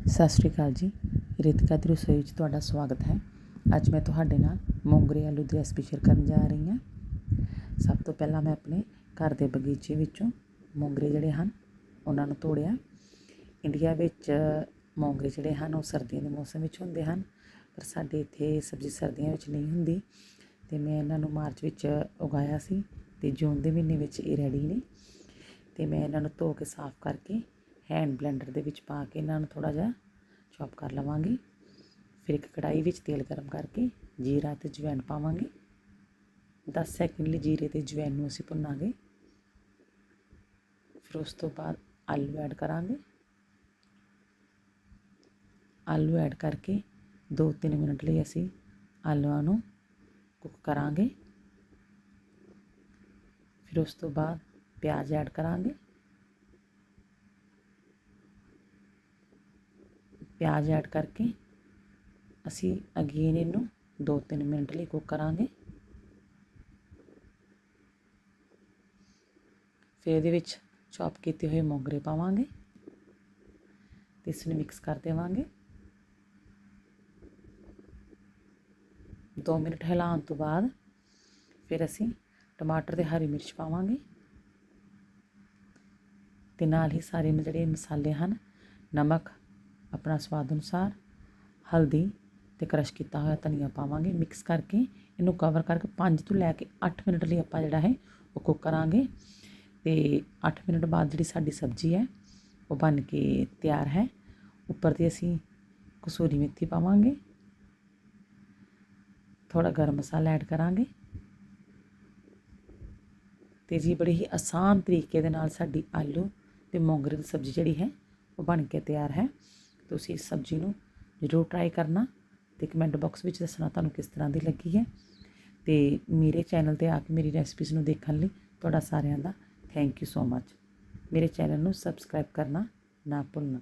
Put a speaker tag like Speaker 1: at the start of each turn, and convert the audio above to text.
Speaker 1: ਸਤਿ ਸ਼੍ਰੀ ਅਕਾਲ ਜੀ। ਰਿਤਿਕਾ ਦੀ ਰਸੋਈ ਵਿੱਚ ਤੁਹਾਡਾ ਸਵਾਗਤ ਹੈ। ਅੱਜ ਮੈਂ ਤੁਹਾਡੇ ਨਾਲ ਮੋਂਗਰੇ ਆਲੂ ਦੀ ਰੈਸਪੀ ਸ਼ੇਅਰ ਕਰਨ ਜਾ ਰਹੀ ਹਾਂ। ਸਭ ਤੋਂ ਪਹਿਲਾਂ ਮੈਂ ਆਪਣੇ ਘਰ ਦੇ ਬਗੀਚੇ ਵਿੱਚੋਂ ਮੋਂਗਰੇ ਜਿਹੜੇ ਹਨ, ਉਹਨਾਂ ਨੂੰ ਤੋੜਿਆ। ਇੰਡੀਆ ਵਿੱਚ ਮੋਂਗਰੇ ਜਿਹੜੇ ਹਨ, ਉਹ ਸਰਦੀਆਂ ਦੇ ਮੌਸਮ ਵਿੱਚ ਹੁੰਦੇ ਹਨ, ਪਰ ਸਾਡੇ ਇੱਥੇ ਸਬਜ਼ੀ ਸਰਦੀਆਂ ਵਿੱਚ ਨਹੀਂ ਹੁੰਦੀ ਤੇ ਮੈਂ ਇਹਨਾਂ ਨੂੰ ਮਾਰਚ ਵਿੱਚ ਉਗਾਇਆ ਸੀ ਤੇ ਜੂਨ ਦੇ ਮਹੀਨੇ ਵਿੱਚ ਇਹ ਰੈਡੀ ਨੇ ਤੇ ਮੈਂ ਇਹਨਾਂ ਨੂੰ ਧੋ ਕੇ ਸਾਫ਼ ਕਰਕੇ ਹੈਂਡ ਬਲੈਂਡਰ ਦੇ ਵਿੱਚ ਪਾ ਕੇ ਇਹਨਾਂ ਨੂੰ ਥੋੜਾ ਜਿਹਾ ਚੌਪ ਕਰ ਲਵਾਂਗੀ। ਫਿਰ ਇੱਕ ਕੜਾਈ ਵਿੱਚ ਤੇਲ ਗਰਮ ਕਰਕੇ ਜੀਰਾ ਤੇ ਜਵੈਣ ਪਾਵਾਂਗੇ। 10 ਸੈਕਿੰਡ ਲਈ ਜੀਰੇ ਤੇ ਜਵੈਣ ਨੂੰ ਅਸੀਂ ਭੁੰਨਾਂਗੇ। ਫਿਰ ਉਸ ਤੋਂ ਬਾਅਦ ਆਲੂ ਐਡ ਕਰਾਂਗੇ। ਆਲੂ ਐਡ ਕਰਕੇ 2-3 ਮਿੰਟ ਲਈ ਅਸੀਂ ਆਲੂਆਂ ਨੂੰ ਕੁੱਕ ਕਰਾਂਗੇ। ਫਿਰ ਉਸ ਤੋਂ ਬਾਅਦ ਪਿਆਜ਼ ਐਡ ਕਰਾਂਗੇ। ਪਿਆਜ਼ ਐਡ ਕਰਕੇ ਅਸੀਂ ਅਗੇਨ ਇਹਨੂੰ 2-3 ਮਿੰਟ ਲਈ ਕੁੱਕ ਕਰਾਂਗੇ। ਫਿਰ ਇਹਦੇ ਵਿੱਚ ਚੌਪ ਕੀਤੇ ਹੋਏ ਮੋਗਰੇ ਪਾਵਾਂਗੇ ਤੇ ਇਸ ਨੂੰ ਮਿਕਸ ਕਰ ਦੇਵਾਂਗੇ। 2 ਮਿੰਟ ਹਿਲਾਉਣ ਤੋਂ ਬਾਅਦ ਫਿਰ ਅਸੀਂ ਟਮਾਟਰ ਤੇ ਹਰੀ ਮਿਰਚ ਪਾਵਾਂਗੇ। ਤੇ ਨਾਲ ਹੀ ਸਾਰੇ ਜਿਹੜੇ ਮਸਾਲੇ ਹਨ, ਨਮਕ ਆਪਣਾ ਸਵਾਦ ਅਨੁਸਾਰ ਹਲਦੀ ਤੇ ਕ੍ਰਸ਼ ਕੀਤਾ ਹੋਇਆ ਧਨੀਆ ਪਾਵਾਂਗੇ। ਮਿਕਸ ਕਰਕੇ ਇਹਨੂੰ ਕਵਰ ਕਰਕੇ 5 ਤੋਂ ਲੈ ਕੇ 8 ਮਿੰਟ ਲਈ ਆਪਾਂ ਜਿਹੜਾ ਹੈ ਉਹ ਕੁੱਕ ਕਰਾਂਗੇ। ਤੇ 8 ਮਿੰਟ ਬਾਅਦ ਜਿਹੜੀ ਸਾਡੀ ਸਬਜ਼ੀ ਹੈ, ਉਹ ਬਣ ਕੇ ਤਿਆਰ ਹੈ। ਉੱਪਰ ਤੇ ਅਸੀਂ ਕਸੂਰੀ ਮੇਥੀ ਪਾਵਾਂਗੇ। ਥੋੜਾ ਗਰਮ ਮਸਾਲਾ ਐਡ ਕਰਾਂਗੇ। ਤੇ ਜੀ ਬੜੀ ਹੀ ਆਸਾਨ ਤਰੀਕੇ ਦੇ ਨਾਲ ਸਾਡੀ ਆਲੂ ਤੇ ਮੋਂਗਰੇ ਦੀ ਸਬਜ਼ੀ ਜਿਹੜੀ ਹੈ, ਉਹ ਬਣ ਕੇ ਤਿਆਰ ਹੈ। ਤੁਸੀਂ ਇਸ ਸਬਜ਼ੀ ਨੂੰ ਜ਼ਰੂਰ ਟਰਾਈ ਕਰਨਾ ਤੇ ਕਮੈਂਟ ਬਾਕਸ ਵਿੱਚ ਦੱਸਣਾ ਤੁਹਾਨੂੰ ਕਿਸ ਤਰ੍ਹਾਂ ਦੀ ਲੱਗੀ ਹੈ। ਤੇ ਮੇਰੇ ਚੈਨਲ ਤੇ ਆ ਕੇ ਮੇਰੀ ਰੈਸਪੀਜ਼ ਨੂੰ ਦੇਖਣ ਲਈ ਤੁਹਾਡਾ ਸਾਰਿਆਂ ਦਾ ਥੈਂਕ ਯੂ ਸੋ ਮੱਚ ਮੇਰੇ ਚੈਨਲ ਨੂੰ ਸਬਸਕ੍ਰਾਈਬ ਕਰਨਾ ਨਾ ਭੁੱਲਣਾ।